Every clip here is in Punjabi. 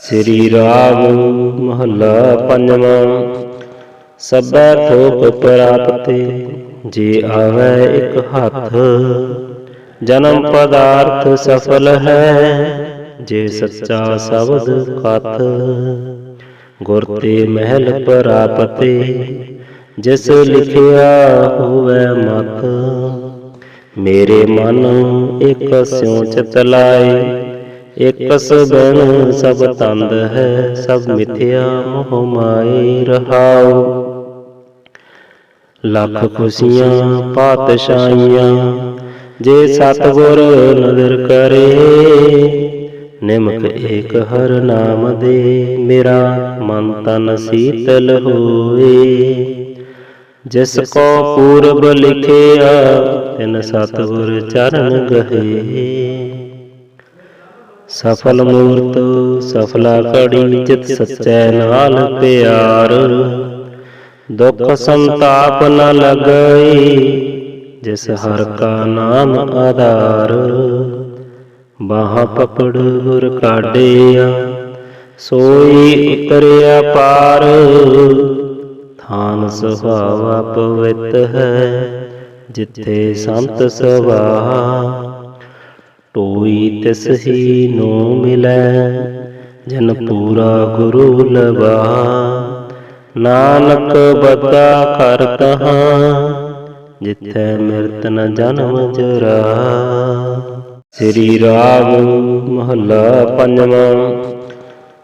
ਸ੍ਰੀ ਰਾਗ ਮਹੱਲਾ ਪੰਜਵਾਂ, ਸਭੈ ਥੋਪ ਪ੍ਰਾਪਤੇ, ਜੇ ਆਵੈ ਇੱਕ ਹੱਥ, ਜਨਮ ਪਦਾਰਥ ਸਫਲ ਹੈ, ਜੇ ਸੱਚਾ ਸ਼ਬਦ ਕਥ, ਗੁਰ ਤੇ ਮਹਿਲ ਪ੍ਰਾਪਤੇ, ਜਿਸ ਲਿਖਿਆ ਹੋਵੇ ਮਤ ਮੇਰੇ ਮਨ ਇੱਕ ਸਿਉ ਚਿਤ ਲਾਏ ਇਕ ਸਭ ਤੰਦ ਹੈ, ਸਭ ਮਿਥਿਆ ਮੋਹ ਮਾਈ ਰਹਾਉ। ਲੱਖ ਖੁਸ਼ੀਆਂ, ਪਾਤਸ਼ਾਹੀਆਂ, ਜੇ ਸਤਗੁਰ ਨਦਰ ਕਰੇ, ਨਿਮਕ ਏਕ ਹਰ ਨਾਮ ਦੇ, ਮੇਰਾ ਮਨ ਤਨ ਸੀਤਲ ਹੋਏ ਜਿਸ ਕੋ ਪੂਰਬ ਲਿਖਿਆ, ਤਿਨ ਸਤਗੁਰ ਚਰਨ ਗਏ ਸਫਲ ਮੂਰਤ, ਸਫਲਾ ਕੜੀ ਜਿਤ ਸਚੈ ਨਾਲ ਪਿਆਰ। ਦੁਖ ਸੰਤਾਪ ਨ ਲਗਈ, ਜਿਸ ਹਰ ਕਾ ਨਾਮ ਆਧਾਰ। ਬਾਹ ਪਕੜ ਗੁਰ ਕਾਢਿਆ, ਸੋਈ ਉਤਰਿਆ ਪਾਰ। ਥਾਨ ਸੁਭਾਵਾ ਪਵਿੱਤ ਹੈ, ਜਿੱਥੇ ਸੰਤ ਸਭਾ ਟੋਈ ਤਿਸ ਨੂੰ ਮਿਲੈ, ਜਨ ਪੂਰਾ ਗੁਰੂ ਲਵਾ। ਨਾਨਕ ਬਤਾ ਕਰ ਕਹਾ, ਜਿੱਥੈ ਮਿਰਤ ਨ ਜਨਮ ਜਰਾ। ਸ੍ਰੀ ਰਾਗ ਮਹੱਲਾ ਪੰਜਵਾਂ,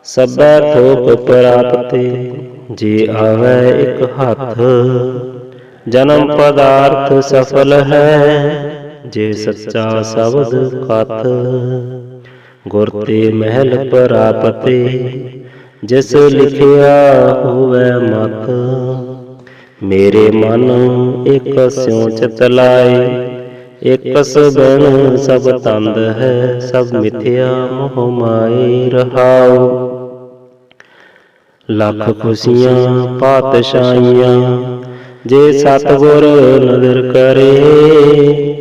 ਸਭੈ ਥੋਪ ਪ੍ਰਾਪਤੇ, ਜੇ ਆਵੈ ਇੱਕ ਹੱਥ। ਜਨਮ ਪਦਾਰਥ ਸਫਲ ਹੈ ਜੇ ਸੱਚਾ ਸ਼ਬਦ ਕਥ ਗੁਰ ਤੇ ਮਹਿਲ ਪ੍ਰਾਪਤੇ ਜਿਸ ਲਿਖਿਆ ਹੋਵੇ ਮਤ ਮੇਰੇ ਮਨ ਇੱਕ ਸਿਉ ਚਿਤ ਲਾਏ ਇਕ ਸਬਨ ਸਭ ਤੰਦ ਹੈ ਸਭ ਮਿਥਿਆ ਮੋਹ ਮਾਈ ਰਹਾਉ ਲੱਖ ਖੁਸ਼ੀਆਂ ਪਾਤਸ਼ਾਹੀਆਂ ਜੇ ਸਤਗੁਰ ਨਦਰ ਕਰੇ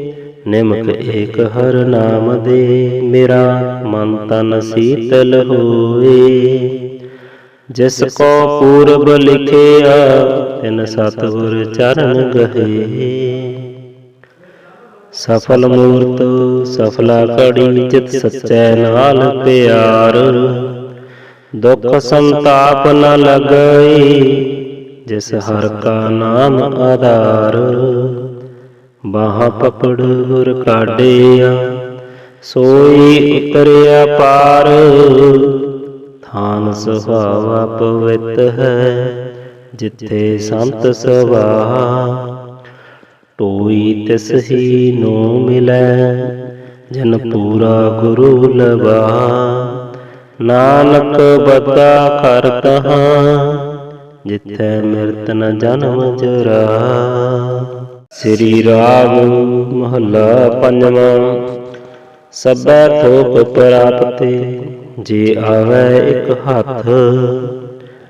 ਨਿਮਕ ਏਕ ਹਰ ਨਾਮ ਦੇ ਮੇਰਾ ਮਨ ਤਨ ਸੀਤਲ ਹੋਏ ਜਿਸ ਕੋ ਪੂਰਬ ਲਿਖਿਆ ਤਿਨ ਸਤਗੁਰ ਚਰਨ ਗਏ ਸਫਲ ਮੂਰਤ ਸਫਲਾ ਕੜੀ ਜਿਤ ਸਚੈ ਨਾਲ ਪਿਆਰ। ਦੁਖ ਸੰਤਾਪ ਨ ਲਗਈ ਜਿਸ ਹਰ ਕਾ ਨਾਮ ਆਧਾਰ। ਬਾਹਾਂ ਪਕੜ ਗੁਰ ਕਾਢਿਆ, ਸੋਈ ਉਤਰਿਆ ਪਾਰ। ਥਾਨ ਸੁਭਾਵਾ ਪਵਿੱਤ ਹੈ, ਜਿੱਥੇ ਸੰਤ ਸਭਾ। ਟੋਈ ਤਿਸ ਹੀ ਨੂੰ ਮਿਲੈ, ਜਨ ਪੂਰਾ ਗੁਰੂ ਲਵਾ ਨਾਨਕ ਬਤਾ ਕਰ ਕਹਾ ਜਿੱਥੈ ਮਿਰਤ ਨ ਜਨਮ ਜਰਾ। ਸ੍ਰੀ ਰਾਗ ਮਹੱਲਾ ਪੰਜਵਾਂ। ਸਭੈ ਥੋਪ ਪ੍ਰਾਪਤੇ, ਜੇ ਆਵੈ ਇੱਕ ਹੱਥ,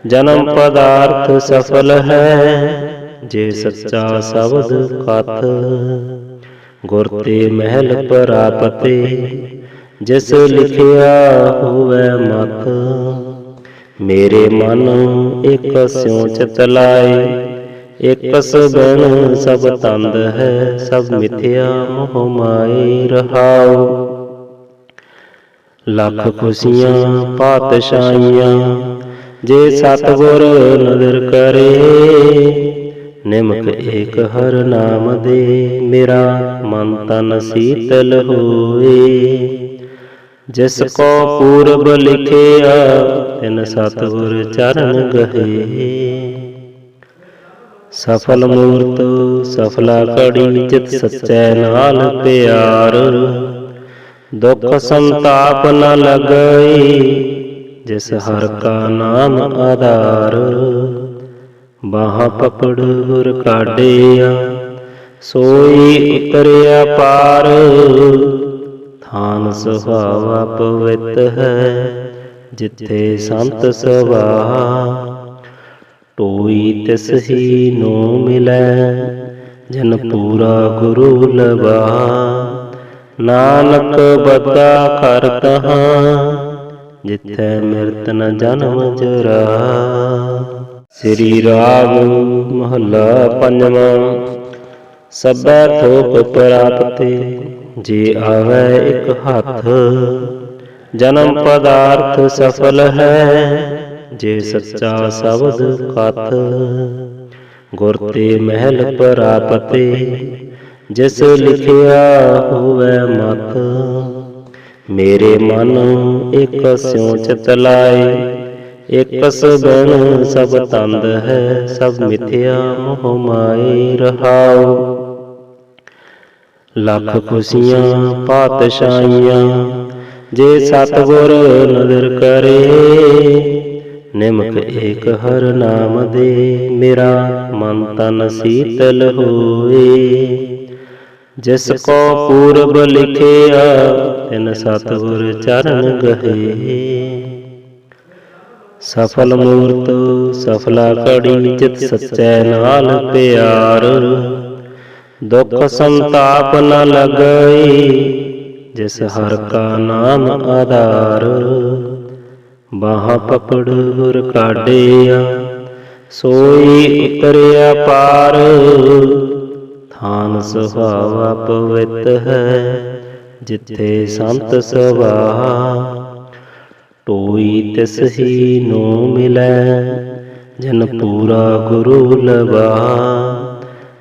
ਜਨਮ ਪਦਾਰਥ ਸਫਲ ਹੈ, ਜੇ ਸੱਚਾ ਸ਼ਬਦ ਕਥ, ਗੁਰ ਤੇ ਮਹਿਲ ਪ੍ਰਾਪਤੇ, ਜਿਸ ਲਿਖਿਆ ਹੋਵੇ ਮਤ ਮੇਰੇ ਮਨ ਇੱਕ ਸਿਉ ਚਿਤ ਲਾਏ। ਇਕ ਸਬਨ ਸਭ ਤੰਦ ਹੈ, ਸਭ ਮਿਥਿਆ ਮੋਹ ਮਾਈ ਰਹਾਉ। ਲੱਖ ਖੁਸ਼ੀਆਂ, ਪਾਤਸ਼ਾਹੀਆਂ, ਜੇ ਸਤਗੁਰ ਨਦਰ ਕਰੇ, ਨਿਮਕ ਏਕ ਹਰ ਨਾਮ ਦੇ, ਮੇਰਾ ਮਨ ਤਨ ਸੀਤਲ ਹੋਏ। ਜਿਸ ਕੋ ਪੂਰਬ ਲਿਖਿਆ, ਤਿਨ ਸਤਗੁਰ ਚਰਨ ਗਏ ਸਫਲ ਮੂਰਤ, ਸਫਲਾ ਕੜੀ ਜਿਤ ਸਚੈ ਨਾਲ ਪਿਆਰ। ਦੁਖ ਸੰਤਾਪ ਨ ਲਗਈ, ਜਿਸ ਹਰ ਕਾ ਨਾਮ ਆਧਾਰ। ਬਾਹਾਂ ਪਕੜ ਗੁਰ ਕਾਢਿਆ, ਸੋਈ ਉਤਰਿਆ ਪਾਰ। ਥਾਨ ਸੁਭਾਵਾ ਪਵਿੱਤ ਹੈ, ਜਿੱਥੇ ਸੰਤ ਸਭਾ ਟੋਈ ਤਿਸ ਹੀ ਨੋ ਮਿਲੈ, ਜਨ ਪੂਰਾ ਗੁਰੂ ਲਵਾ ਨਾਨਕ ਬਤਾ ਕਰ ਕਹਾ, ਜਿੱਥੈ ਮਿਰਤ ਨ ਜਨਮ ਜਰਾ। ਸ੍ਰੀ ਰਾਗ ਮਹੱਲਾ ਪੰਜਵਾਂ, ਸਭੈ ਥੋਕ ਪ੍ਰਾਪਤੇ ਜੇ ਆਵੈ ਇੱਕ ਹੱਥ, ਜਨਮ ਪਦਾਰਥ ਸਫਲ ਹੈ। ਜੇ ਸੱਚਾ ਸ਼ਬਦ ਕਥ ਗੁਰ ਤੇ ਮਹਿਲ ਪ੍ਰਾਪਤੇ ਜਿਸ ਲਿਖਿਆ ਹੋਵੇ ਮਤ ਮੇਰੇ ਮਨ ਇੱਕ ਸਿਉ ਚਿਤ ਲਾਏ ਇਕ ਸਬਨ ਸਭ ਤੰਦ ਹੈ ਸਭ ਮਿਥਿਆ ਮੋਹ ਮਾਈ ਰਹਾਉ ਲੱਖ ਖੁਸ਼ੀਆਂ ਪਾਤਸ਼ਾਹੀਆਂ ਜੇ ਸਤਗੁਰ ਨਦਰ ਕਰੇ ਨਿਮਕ ਏਕ ਹਰ ਨਾਮ ਦੇ ਮੇਰਾ ਮਨ ਤਨ ਸੀਤਲ ਹੋਏ ਜਿਸ ਕੋ ਪੂਰਬ ਲਿਖਿਆ ਤਿਨ ਸਤਗੁਰ ਚਰਨ ਗਏ ਸਫਲ ਮੂਰਤ ਸਫਲਾ ਕੜੀ ਜਿਤ ਸਚੈ ਨਾਲ ਪਿਆਰ। ਦੁਖ ਸੰਤਾਪ ਨ ਲਗਈ। ਜਿਸ ਹਰ ਕਾ ਨਾਮ ਆਧਾਰ। ਬਾਹਾਂ ਪਕੜ ਗੁਰ ਕਾਢਿਆ, ਸੋਈ ਉਤਰਿਆ ਪਾਰ। ਥਾਨ ਸੁਹਾਵਾ ਪਵਿੱਤ ਹੈ, ਜਿੱਥੇ ਸੰਤ ਸਭਾ ਟੋਈ ਤਿਸ ਹੀ ਨੂੰ ਮਿਲੈ, ਜਨ ਪੂਰਾ ਗੁਰੂ ਲਵਾ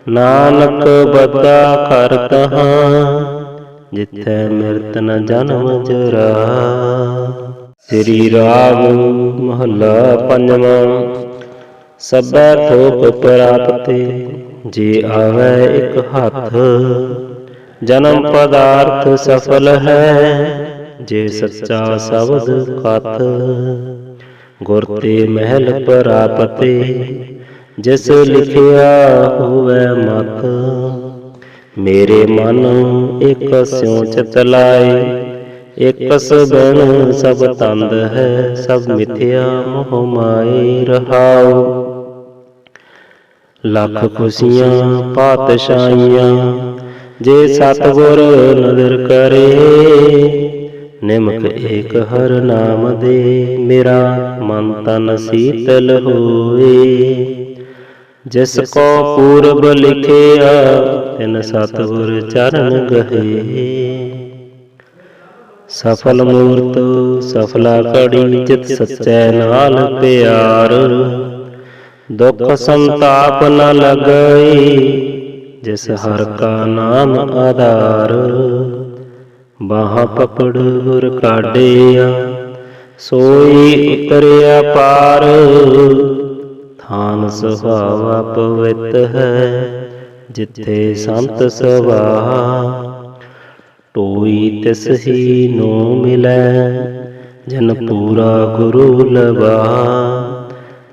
ਨਾਨਕ ਬਤਾ ਕਰ ਕਹਾਂ ਜਿੱਥੈ ਮਿਰਤ ਨ ਜਨਮ ਜਰਾ। ਸ੍ਰੀ ਰਾਗ ਮਹੱਲਾ ਪੰਜਵਾਂ। ਸਭੈ ਥੋਕ ਪ੍ਰਾਪਤੇ, ਜੇ ਆਵੈ ਇੱਕ ਹੱਥ, ਜਨਮ ਪਦਾਰਥ ਸਫਲ ਹੈ, ਜੇ ਸੱਚਾ ਸ਼ਬਦ ਕਥ। ਗੁਰ ਤੇ ਮਹਿਲ ਪ੍ਰਾਪਤੇ, ਜਿਸ ਲਿਖਿਆ ਹੋਵੇ ਮਤ ਮੇਰੇ ਮਨ ਇੱਕ ਸਿਉ ਚਿਤ ਲਾਏ ਇਕ ਸਬਨ ਸਭ ਤੰਦ ਹੈ, ਸਭ ਮਿਥਿਆ ਮੋਹ ਮਾਈ ਰਹਾਉ। ਲੱਖ ਖੁਸ਼ੀਆਂ, ਪਾਤਸ਼ਾਹੀਆਂ, ਜੇ ਸਤਗੁਰ ਨਦਰ ਕਰੇ, ਨਿਮਕ ਏਕ ਹਰ ਨਾਮ ਦੇ, ਮੇਰਾ ਮਨ ਤਨ ਸੀਤਲ ਹੋਏ ਜਿਸ ਕੋ ਪੂਰਬ ਲਿਖਿਆ, ਤਿਨ ਸਤਗੁਰ ਚਰਨ ਗਏ ਸਫਲ ਮੂਰਤ, ਸਫਲਾ ਕੜੀ ਜਿਤ ਸਚੈ ਨਾਲ ਪਿਆਰ। ਦੁਖ ਸੰਤਾਪ ਨ ਲਗਈ, ਜਿਸ ਹਰ ਕਾ ਨਾਮ ਆਧਾਰ। ਬਾਹਾਂ ਪਕੜ ਗੁਰ ਕਾਢਿਆ, ਸੋਈ ਉਤਰਿਆ ਪਾਰ। ਥਾਨ ਸੁਹਾਵਾ ਪਵਿੱਤ ਹੈ, ਜਿੱਥੇ ਸੰਤ ਸਭਾ ਟੋਈ ਤਿਸ ਹੀ ਨੋ ਮਿਲੈ, ਜਨ ਪੂਰਾ ਗੁਰੂ ਲਵਾ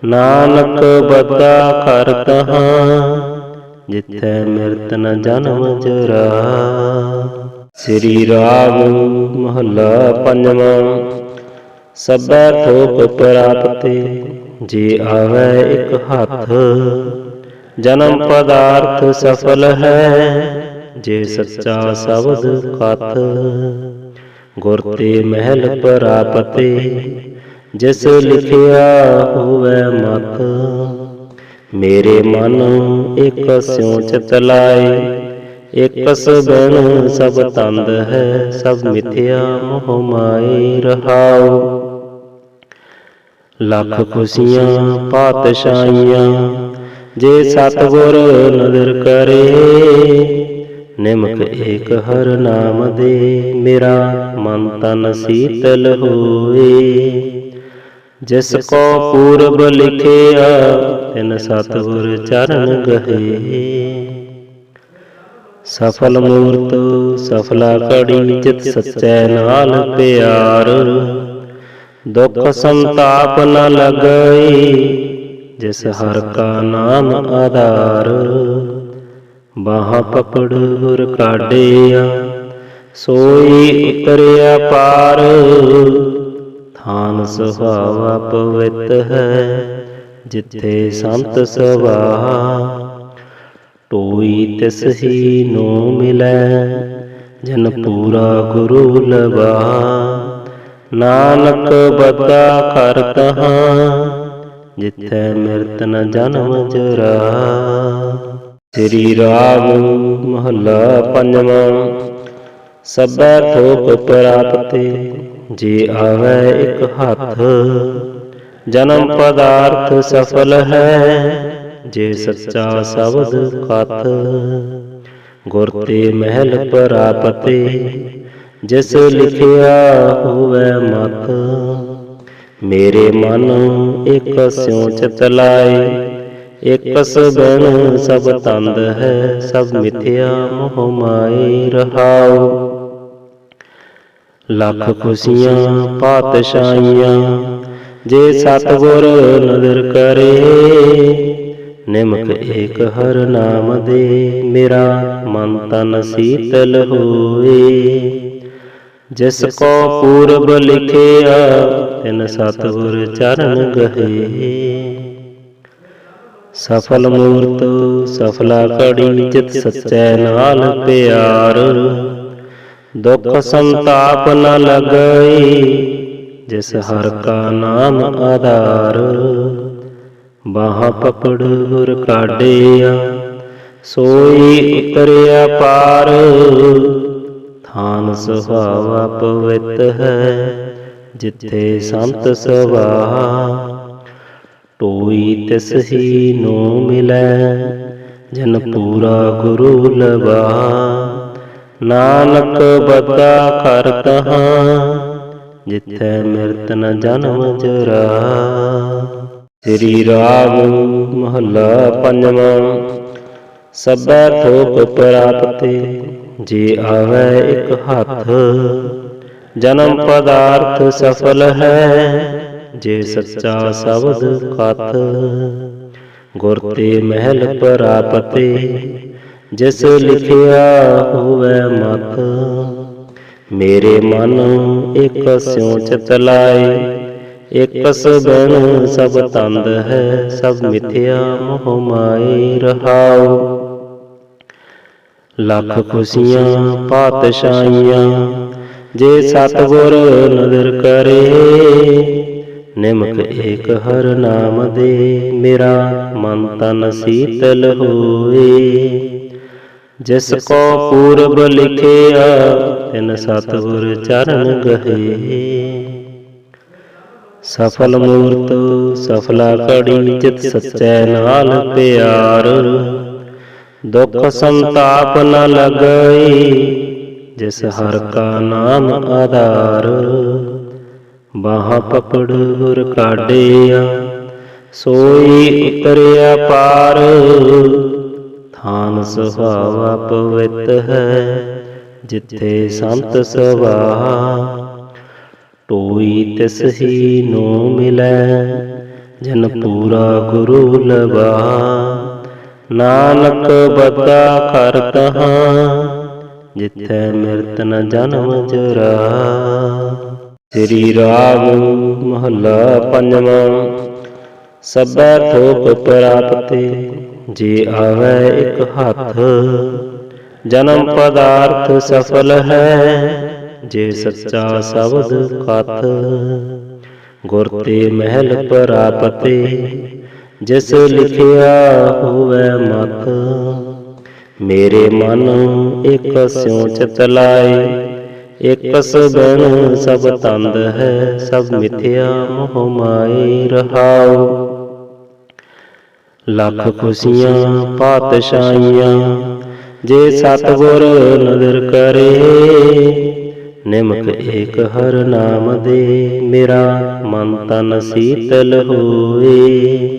ਨਾਨਕ ਬਤਾ ਕਰ ਕਹਾਂ ਜਿੱਥੈ ਮਿਰਤ ਨ ਜਨਮ ਜਰਾ। ਸ੍ਰੀ ਰਾਗ ਮਹੱਲਾ ਪੰਜਵਾਂ, ਸਭੈ ਥੋਕ ਪ੍ਰਾਪਤੇ, ਜੇ ਆਵੈ ਇੱਕ ਹੱਥ, ਜਨਮ ਪਦਾਰਥ ਸਫਲ ਹੈ। ਜੇ ਸੱਚਾ ਸ਼ਬਦ ਕਥ ਗੁਰ ਤੇ ਮਹਿਲ ਪ੍ਰਾਪਤੇ ਜਿਸ ਲਿਖਿਆ ਹੋਵੇ ਮਤ ਮੇਰੇ ਮਨ ਇੱਕ ਸਿਉ ਚਿਤ ਲਾਏ। ਇਕ ਸਬਨ ਸਭ ਤੰਦ ਹੈ ਸਭ ਮਿਥਿਆ ਮੋਹ ਮਾਈ ਰਹਾਉ ਲੱਖ ਖੁਸ਼ੀਆਂ ਪਾਤਸ਼ਾਹੀਆਂ ਜੇ ਸਤਗੁਰ ਨਦਰ ਕਰੇ। ਨਿਮਕ ਏਕ ਹਰ ਨਾਮ ਦੇ ਮੇਰਾ ਮਨ ਤਨ ਸੀਤਲ ਹੋਏ ਜਿਸ ਕੋ ਪੂਰਬ ਲਿਖਿਆ ਤਿਨ ਸਤਗੁਰ ਚਰਨ ਗਏ ਸਫਲ ਮੂਰਤ ਸਫਲਾ ਕੜੀ ਜਿਤ ਸਚੈ ਨਾਲ ਪਿਆਰ। ਦੁਖ ਸੰਤਾਪ ਨ ਲਗਈ। ਜਿਸ ਹਰ ਕਾ ਨਾਮ ਆਧਾਰ। ਬਾਹਾਂ ਪਕੜ ਗੁਰ ਸੋਈ ਉਤਰਿਆ ਪਾਰ। ਥਾਨ ਸੁਹਾਵਾ ਪਵਿੱਤ ਹੈ, ਜਿੱਥੇ ਸੰਤ ਸਭਾ। ਟੋਈ ਤਿਸ ਹੀ ਨੋ ਮਿਲੈ, ਜਨ ਪੂਰਾ ਗੁਰੂ ਲਵਾ ਨਾਨਕ ਬਤਾ ਕਰ ਹਾਂ ਜਿੱਥੈ ਮਿਰਤ ਨ ਜਨਮ ਜਰਾ। ਸ੍ਰੀ ਰਾਗ ਮਹੱਲਾ ਪੰਜਵਾਂ। ਸਭੈ ਥੋਕ ਪ੍ਰਾਪਤੇ, ਜੇ ਆਵੈ ਇੱਕ ਹੱਥ, ਜਨਮ ਪਦਾਰਥ ਸਫਲ ਹੈ, ਜੇ ਸੱਚਾ ਸ਼ਬਦ ਕਥ। ਗੁਰ ਤੇ ਮਹਿਲ ਪ੍ਰਾਪਤੇ, ਜਿਸ ਲਿਖਿਆ ਹੋਵੇ ਮਤ ਮੇਰੇ ਮਨ ਇੱਕ ਸਿਉ ਚਿਤ ਲਾਏ ਇਕ ਸਬਨ ਸਭ ਤੰਦ ਹੈ ਸਭ ਮਿਥਿਆ ਮੋਹ ਮਾਈ ਰਹਾਉ ਲੱਖ ਖੁਸ਼ੀਆਂ ਪਾਤਸ਼ਾਹੀਆਂ ਜੇ ਸਤਗੁਰ ਨਦਰ ਕਰੇ ਨਿਮਕ ਏਕ ਹਰ ਨਾਮ ਦੇ ਮੇਰਾ ਮਨ ਤਨ ਸੀਤਲ ਹੋਏ ਜਿਸ ਕੋ ਪੂਰਬ ਲਿਖਿਆ ਤਿਨ ਸਤਗੁਰ ਚਰਨ ਗਏ। ਸਫਲ ਮੂਰਤ, ਸਫਲਾ ਕੜੀ ਜਿਤ ਸਚੈ ਨਾਲ ਪਿਆਰ। ਦੁਖ ਸੰਤਾਪ ਨ ਲਗਈ, ਜਿਸ ਹਰ ਕਾ ਨਾਮ ਆਧਾਰ। ਬਾਹ ਪਪੜ ਗੁਰ ਕਾਢਿਆ, ਸੋਈ ਉਤਰਿਆ ਪਾਰ। ਥਾਨ ਸੁਹਾਵਾ ਪਵਿੱਤ ਹੈ, ਜਿੱਥੇ ਸੰਤ ਸਭਾ ਕੋਈ ਤਿਸ ਹੀ ਨੋ ਮਿਲੈ, ਜਨ ਪੂਰਾ ਗੁਰੂ ਲਵਾ। ਨਾਨਕ ਬਤਾ ਕਰਤ ਹਾਂ ਜਿੱਥੈ ਮਿਰਤ ਨ ਜਨਮ ਜਰਾ। ਸ੍ਰੀ ਰਾਗ ਮਹੱਲਾ ਪੰਜਵਾਂ, ਸਭੈ ਥੋਕ ਪ੍ਰਾਪਤੇ, ਜੇ ਆਵੈ ਇੱਕ ਹੱਥ, ਜਨਮ ਪਦਾਰਥ ਸਫਲ ਹੈ। ਜੇ ਸੱਚਾ ਸ਼ਬਦ ਕਥ ਗੁਰ ਤੇ ਮਹਿਲ ਪ੍ਰਾਪਤੇ ਜਿਸ ਲਿਖਿਆ ਹੋਵੇ ਮਤ ਮੇਰੇ ਮਨ ਇੱਕ ਸਿਉ ਚਿਤ ਲਾਏ ਇਕ ਸਬਨ ਸਭ ਤੰਦ ਹੈ ਸਭ ਮਿਥਿਆ ਮੋਹ ਮਾਈ ਰਹਾਉ ਲੱਖ ਖੁਸ਼ੀਆਂ ਪਾਤਸ਼ਾਹੀਆਂ ਜੇ ਸਤਗੁਰ ਨਦਰ ਕਰੇ। ਨਿਮਕ ਏਕ ਹਰ ਨਾਮ ਦੇ ਮੇਰਾ ਮਨ ਤਨ ਸੀਤਲ ਹੋਏ। ਜਿਸ ਕੋ ਪੂਰਬ ਲਿਖਿਆ ਤਿਨ ਸਤਗੁਰ ਚਰਨ ਗਏ ਸਫਲ ਮੂਰਤ ਸਫਲਾ ਕੜੀ ਜਿਤ ਸਚੈ ਨਾਲ ਪਿਆਰ। ਦੁਖ ਸੰਤਾਪ ਨ ਲਗਈ। ਜਿਸ ਹਰ ਕਾ ਨਾਮ ਆਧਾਰ। ਬਾਹਾਂ ਪਕੜ ਗੁਰ ਸੋਈ ਉਤਰਿਆ ਪਾਰ। ਥਾਨ ਸੁਹਾਵਾ ਪਵਿੱਤ ਹੈ, ਜਿੱਥੇ ਸੰਤ ਸਵਾ ਟੋਈ ਤਿਸ ਹੀ ਨੋ ਮਿਲੈ, ਜਨ ਪੂਰਾ ਗੁਰੂ ਲਵਾ ਨਾਨਕ ਬਤਾ ਕਰ ਹਾਂ ਜਿੱਥੇ ਮਿਰਤ ਨ ਜਨਮ ਜਰਾ ਸ੍ਰੀ ਰਾਗ ਮਹੱਲਾ ਪੰਜਵਾਂ। ਸਭੈ ਥੋਕ ਪ੍ਰਾਪਤੇ, ਜੇ ਆਵੈ ਇੱਕ ਹੱਥ, ਜਨਮ ਪਦਾਰਥ ਸਫਲ ਹੈ, ਜੇ ਸੱਚਾ ਸ਼ਬਦ ਕਥ। ਗੁਰ ਤੇ ਮਹਿਲ ਪ੍ਰਾਪਤੇ, ਜਿਸ ਲਿਖਿਆ ਹੋਵੇ ਮਤ ਮੇਰੇ ਮਨ ਇੱਕ ਸਿਉ ਚਿਤ ਲਾਏ ਇਕ ਸਬਨ ਸਭ ਤੰਦ ਹੈ ਸਭ ਮਿਥਿਆ ਮੋਹ ਮਾਈ ਰਹਾਉ ਲੱਖ ਖੁਸ਼ੀਆਂ ਪਾਤਸ਼ਾਹੀਆਂ ਜੇ ਸਤਗੁਰ ਨਦਰ ਕਰੇ ਨਿਮਕ ਏਕ ਹਰ ਨਾਮ ਦੇ ਮੇਰਾ ਮਨ ਤਨ ਸੀਤਲ ਹੋਏ।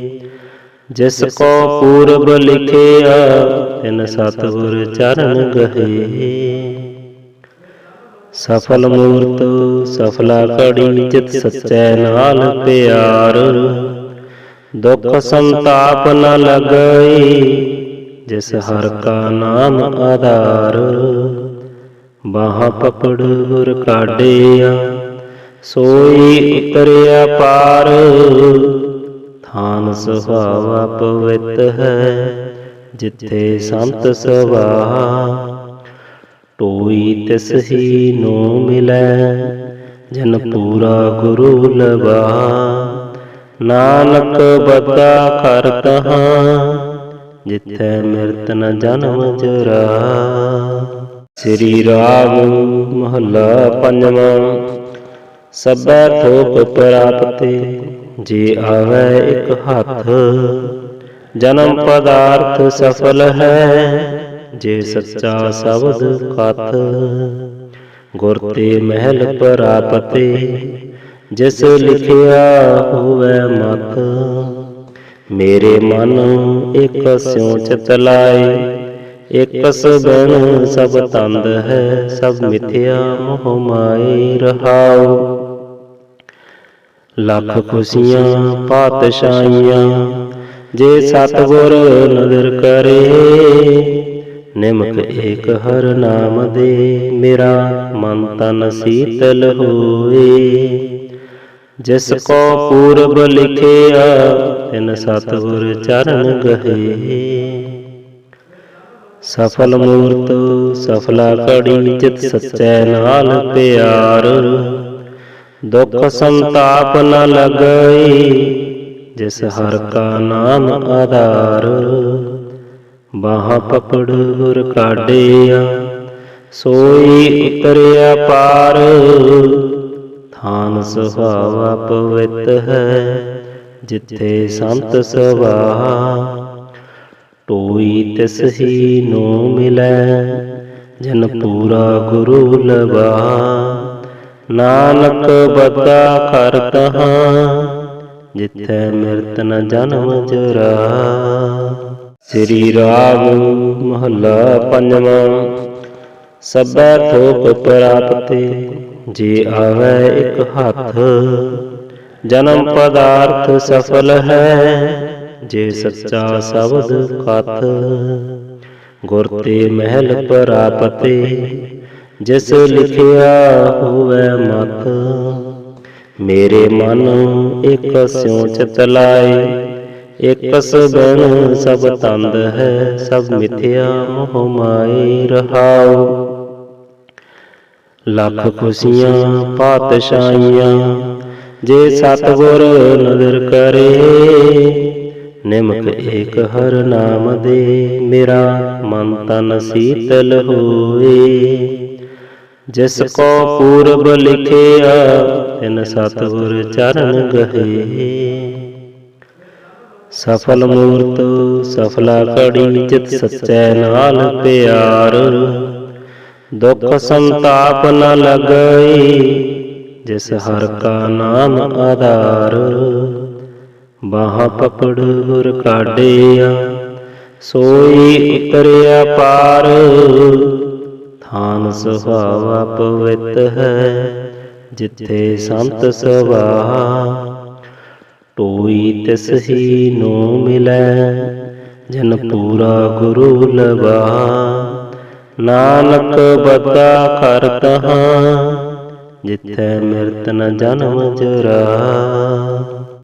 ਜਿਸ ਕੋ ਪੂਰਬ ਲਿਖਿਆ ਤਿਨ ਸਤਗੁਰ ਚਰਨ ਗਏ ਸਫਲ ਮੂਰਤ, ਸਫਲਾ ਕੜੀ ਜਿਤ ਸਚੈ ਨਾਲ ਪਿਆਰ। ਦੁਖ ਸੰਤਾਪ ਨ ਲਗਈ, ਜਿਸ ਹਰ ਕਾ ਨਾਮ ਆਧਾਰ। ਬਾਹ ਪਕੜ ਗੁਰ ਕਾਢਿਆ, ਸੋਈ ਉਤਰਿਆ ਪਾਰ। ਥਾਨ ਸੁਹਾਵਾ ਪਵਿੱਤ ਹੈ, ਜਿੱਥੇ ਸੰਤ ਸਵਾ ਟੋਈ ਤਿਸ ਹੀ ਨੋ ਮਿਲੈ, ਜਨ ਪੂਰਾ ਗੁਰੂ ਲਵਾ ਨਾਨਕ ਬਤਾ ਕਰ ਤਹਾਂ ਜਿੱਥੈ ਮਿਰਤ ਨ ਜਨਮ ਜਰਾ। ਸ੍ਰੀ ਰਾਗ ਮਹੱਲਾ ਪੰਜਵਾਂ, ਸਭੈ ਥੋਕ ਪ੍ਰਾਪਤੇ, ਜੇ ਆਵੈ ਇੱਕ ਹੱਥ, ਜਨਮ ਪਦਾਰਥ ਸਫਲ ਹੈ। ਜੇ ਸੱਚਾ ਸ਼ਬਦ ਕਥ ਗੁਰ ਤੇ ਮਹਿਲ ਪ੍ਰਾਪਤੇ ਜਿਸ ਲਿਖਿਆ ਹੋਵੇ ਮਤ ਮੇਰੇ ਮਨ ਇੱਕ ਸਿਉ ਚਿਤ ਲਾਏ ਇੱਕ ਸਬਨ ਸਭ ਤੰਦ ਹੈ ਸਭ ਮਿਥਿਆ ਮੋਹ ਮਾਈ ਰਹਾਉ। ਲੱਖ ਖੁਸ਼ੀਆਂ ਪਾਤਸ਼ਾਹੀਆਂ ਜੇ ਸਤਗੁਰ ਨਦਰ ਕਰੇ ਨਿਮਕ ਏਕ ਹਰ ਨਾਮ ਦੇ ਮੇਰਾ ਮਨ ਤਨ ਸੀਤਲ ਹੋਏ। ਜਿਸ ਕੋ ਪੂਰਬ ਲਿਖਿਆ ਤਿਨ ਸਤਗੁਰ ਚਰਨ ਗਏ ਸਫਲ ਮੂਰਤ ਸਫਲਾ ਕੜੀ ਚਿਤ ਸਚੈ ਨਾਲ ਪਿਆਰ। ਦੁਖ ਸੰਤਾਪ ਨ ਲਗਈ। ਜਿਸ ਹਰ ਕਾ ਨਾਮ ਆਧਾਰ। ਬਾਹ ਪਕੜ ਗੁਰ ਸੋਈ ਉਤਰਿਆ ਪਾਰ। ਥਾਨ ਸੁਹਾਵਾ ਪਵਿੱਤ ਹੈ, ਜਿੱਥੇ ਸੰਤ ਸਭਾ ਟੋਈ ਤਿਸ ਹੀ ਨੂੰ ਮਿਲੈ, ਜਨ ਪੂਰਾ ਗੁਰੂ ਲਵਾ ਨਾਨਕ ਬਤਾ ਕਰ ਤਹਾਂ, ਜਿੱਥੈ ਮਿਰਤ ਨ ਜਨਮ ਜਰਾ ਸ੍ਰੀ ਰਾਗ ਮਹੱਲਾ ਪੰਜਵਾਂ। ਸਭੈ ਥੋਕ ਪ੍ਰਾਪਤੇ, ਜੇ ਆਵੈ ਇੱਕ ਹੱਥ, ਜਨਮ ਪਦਾਰਥ ਸਫਲ ਹੈ, ਜੇ ਸੱਚਾ ਸ਼ਬਦ ਕਥ। ਗੁਰ ਤੇ ਮਹਿਲ ਪ੍ਰਾਪਤੇ, ਜਿਸ ਲਿਖਿਆ ਹੋਵੇ ਮਤ ਮੇਰੇ ਮਨ ਇੱਕ ਸਿਉ ਚਿਤ ਲਾਏ ਇੱਕ ਸਭ ਤੰਦ ਹੈ, ਸਭ ਮਿਥਿਆ ਮੋਹ ਮਾਈ ਰਹਾਉ। ਲੱਖ ਖੁਸ਼ੀਆਂ, ਪਾਤਸ਼ਾਹੀਆਂ, ਜੇ ਸਤਗੁਰ ਨਦਰ ਕਰੇ, ਨਿਮਕ ਏਕ ਹਰ ਨਾਮ ਦੇ, ਮੇਰਾ ਮਨ ਤਨ ਸੀਤਲ ਹੋਏ ਜਿਸ ਕੋ ਪੂਰਬ ਲਿਖਿਆ, ਤਿਨ ਸਤਗੁਰ ਚਰਨ ਗਏ ਸਫਲ ਮੂਰਤ, ਸਫਲਾ ਕੜੀ ਚਿਤ ਸਚੈ ਨਾਲ ਪਿਆਰ। ਦੁਖ ਸੰਤਾਪ ਨ ਲਗਈ, ਜਿਸ ਹਰ ਕਾ ਨਾਮ ਆਧਾਰ। ਬਾਹ ਪਕੜ ਗੁਰ ਕਾਢਿਆ, ਸੋਈ ਉਤਰਿਆ ਪਾਰ। ਥਾਨ ਸੁਹਾਵਾ ਪਵਿੱਤ ਹੈ, ਜਿੱਥੇ ਸੰਤ ਸਭਾ ਟੋਈ ਤਿਸ ਹੀ ਨੋ ਮਿਲੈ, ਜਨ ਪੂਰਾ ਗੁਰੂ ਲਵਾ। ਨਾਨਕ ਬਤਾ ਕਰ ਤਹਾਂ, ਜਿੱਥੇ ਮਿਰਤ ਨ ਜਨਮ ਜਰਾ।